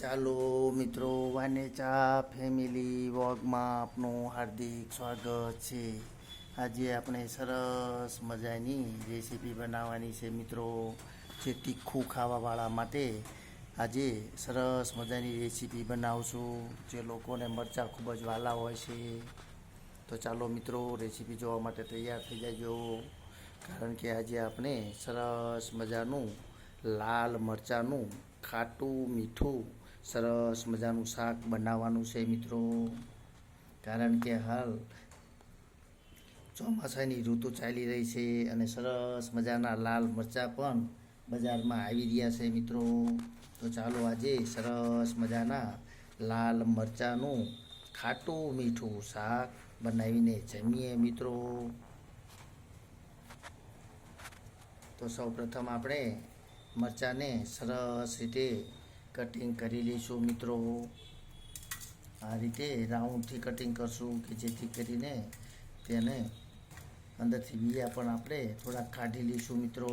ચાલો મિત્રો વાનેચા ફેમિલી વોગમાં આપનું હાર્દિક સ્વાગત છે. આજે આપણે સરસ મજાની રેસીપી બનાવવાની છે મિત્રો, જે તીખું ખાવાવાળા માટે. આજે સરસ મજાની રેસીપી બનાવશું. જે લોકોને મરચાં ખૂબ જ વાલા હોય છે. તો ચાલો મિત્રો રેસીપી જોવા માટે તૈયાર થઈ જાજો. કારણ કે આજે આપણે સરસ મજાનું લાલ મરચાંનું ખાટું મીઠું સરસ મજાનું શાક બનાવવાનું છે મિત્રો. કારણ કે હાલ ચોમાસાની ઋતુ ચાલી રહી છે અને સરસ મજાના લાલ મરચાં પણ બજારમાં આવી રહ્યા છે મિત્રો. તો ચાલો આજે સરસ મજાના લાલ મરચાંનું ખાટું મીઠું શાક બનાવીને જમીએ મિત્રો. તો સૌપ્રથમ આપણે મરચાંને સરસ રીતે કટિંગ કરી લઈશું મિત્રો. આ રીતે રાઉન્ડથી કટિંગ કરશું કે જેથી કરીને તેને અંદરથી બીયા પણ આપણે થોડાક કાઢી લઈશું મિત્રો.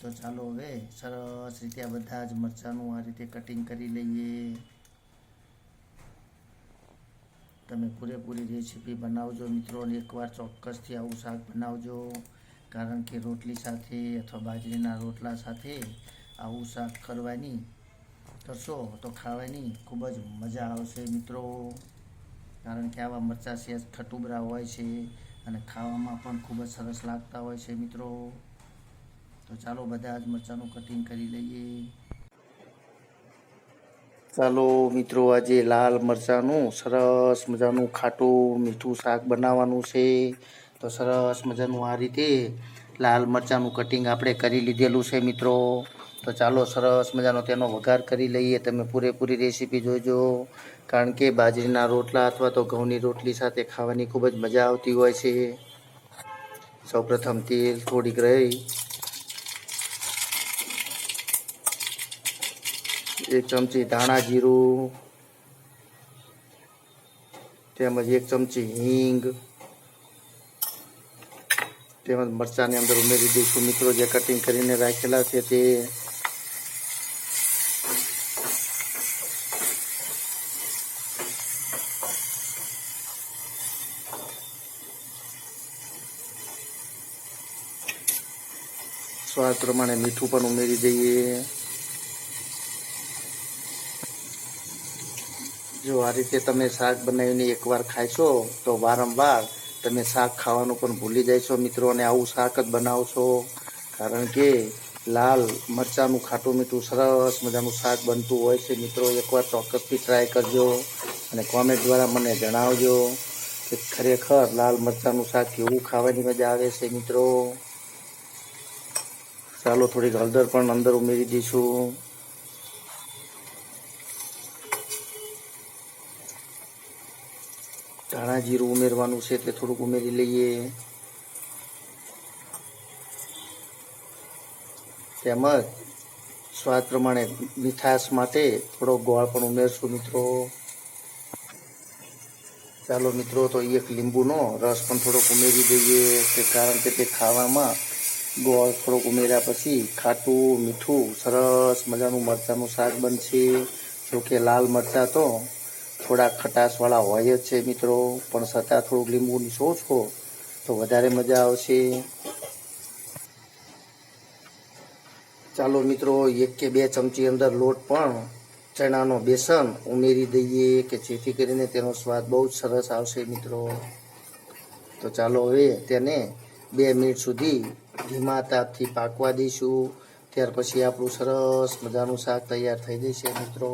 તો ચાલો હવે સરસ રીતે આ બધા જ મરચાંનું આ રીતે કટિંગ કરી લઈએ. તમે પૂરેપૂરી રેસીપી બનાવજો મિત્રો અને એકવાર ચોક્કસથી આવું શાક બનાવજો. કારણ કે રોટલી સાથે અથવા બાજરીના રોટલા સાથે આવું શાક કરવાની કરશો તો ખાવાની ખૂબ જ મજા આવશે મિત્રો. કારણ કે આવા મરચાં સેજ ખટુબરા હોય છે અને ખાવામાં પણ ખૂબ જ સરસ લાગતા હોય છે મિત્રો. તો ચાલો બધા જ મરચાંનું કટિંગ કરી લઈએ. ચાલો મિત્રો, આજે લાલ મરચાંનું સરસ મજાનું ખાટું મીઠું શાક બનાવવાનું છે. તો સરસ મજાનું આ રીતે લાલ મરચાંનું કટિંગ આપણે કરી લીધેલું છે મિત્રો. તો ચાલો સરસ મજાનો તેનો વઘાર કરી લઈએ. તમે પૂરેપૂરી રેસીપી જોજો. કારણ કે બાજરીના રોટલા અથવા તો ઘઉંની રોટલી સાથે ખાવાની ખૂબ જ મજા આવતી હોય છે. સૌપ્રથમ તેલ થોડીક રહી. એક ચમચી ધાણા જીરું. તેમજ એક ચમચી હિંગ. તેમજ મરચાંની અંદર ઉમેરી દઈશું. મિત્રો, જે કટિંગ કરીને રાખેલા છે તે સ્વાદ પ્રમાણે મીઠું પણ ઉમેરી દઈએ. જો આ રીતે તમે શાક બનાવીને એકવાર ખાશો તો વારંવાર તમે શાક ખાવાનું પણ ભૂલી જશો મિત્રો અને આવું શાક જ બનાવશો કારણ કે લાલ મરચાંનું ખાટું મીઠું સરસ મજાનું શાક બનતું હોય છે મિત્રો. એકવાર ચોક્કસથી ટ્રાય કરજો અને કોમેન્ટ દ્વારા મને જણાવજો કે ખરેખર લાલ મરચાંનું શાક કેવું ખાવાની મજા આવે છે મિત્રો. ચાલો થોડીક હળદર પણ અંદર ઉમેરી દઈશું. ધાણા જીરું ઉમેરવાનું છે તે થોડુંક ઉમેરી લઈએ. તેમજ સ્વાદ પ્રમાણે મીઠાશ માટે થોડો ગોળ પણ ઉમેરશું મિત્રો. ચાલો મિત્રો, તો એક લીંબુનો રસ પણ થોડોક ઉમેરી દઈએ. કારણ કે તે ખાવામાં ગોળ થોડોક ઉમેર્યા પછી ખાટું, મીઠું, સરસ મજાનું મરચાંનું શાક બનશે. જોકે લાલ મરચાં તો થોડા ખટાશવાળા હોય જ છે મિત્રો, પણ છતાં થોડુંક લીંબુ નીસો છો તો વધારે મજા આવશે. ચાલો મિત્રો, એક કે બે ચમચી અંદર લોટ પણ ચણાનો બેસન ઉમેરી દઈએ કે જેથી કરીને તેનો સ્વાદ બહુ જ સરસ આવશે મિત્રો. તો ચાલો હવે તેને બે મિનિટ સુધી ધીમા તાપથી પાકવા દઈશું. ત્યાર પછી આપણું સરસ મજાનું શાક તૈયાર થઈ જશે, મિત્રો.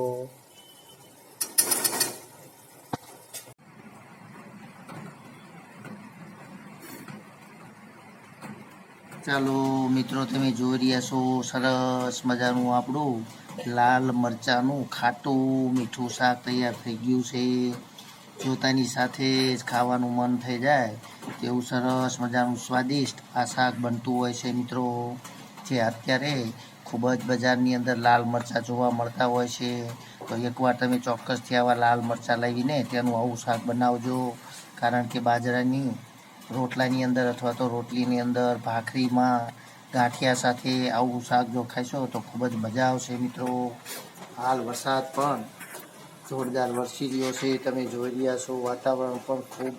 ચાલો, મિત્રો, તમે જોઈ રહ્યા છો સરસ મજાનું આપણું લાલ મરચાંનું ખાટું મીઠું શાક તૈયાર થઈ ગયું છે. જોતાની સાથે જ ખાવાનું મન થઈ જાય, તેવું સરસ મજાનું સ્વાદિષ્ટ આ શાક બનતું હોય છે મિત્રો. જે અત્યારે ખૂબ જ બજારની અંદર લાલ મરચાં જોવા મળતા હોય છે. તો એકવાર તમે ચોક્કસથી આવા લાલ મરચાં લાવીને તેનું આવું શાક બનાવજો. કારણ કે બાજરાની રોટલાની અંદર અથવા તો રોટલીની અંદર, ભાખરીમાં, ગાંઠિયા સાથે આવું શાક જો ખાશો તો ખૂબ જ મજા આવશે મિત્રો. હાલ વરસાદ પણ જોરદાર વરસી રહ્યો છે, તમે જોઈ રહ્યા છો, વાતાવરણ પણ ખૂબ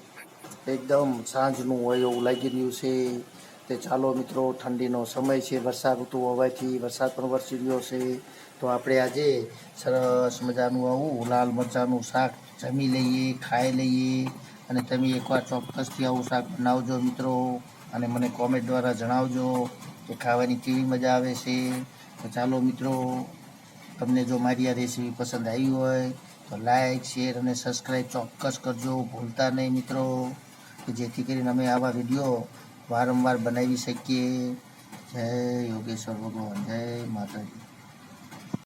એકદમ સાંજનું હોય એવું લાગી રહ્યું છે. તે ચાલો મિત્રો, ઠંડીનો સમય છે, વરસાદ ઋતુ હોવાથી વરસાદ પણ વરસી રહ્યો છે. તો આપણે આજે સરસ મજાનું આવું લાલ મરચાંનું શાક જમી લઈએ, ખાઈ લઈએ. અને તમે એકવાર ચોક્કસથી આવું શાક બનાવજો મિત્રો. અને મને કોમેન્ટ દ્વારા જણાવજો કે ખાવાની કેવી મજા આવે છે. તો ચાલો મિત્રો, તમને જો મારી આ રેસીપી પસંદ આવી હોય તો લાઈક શેર અને સબસ્ક્રાઈબ ચોક્કસ કરજો. ભૂલતા નહીં મિત્રો, કે જેથી કરીને અમે આવા વીડિયો વારંવાર બનાવી શકીએ. જય યોગેશ્વર ભગવાન. જય માતાજી.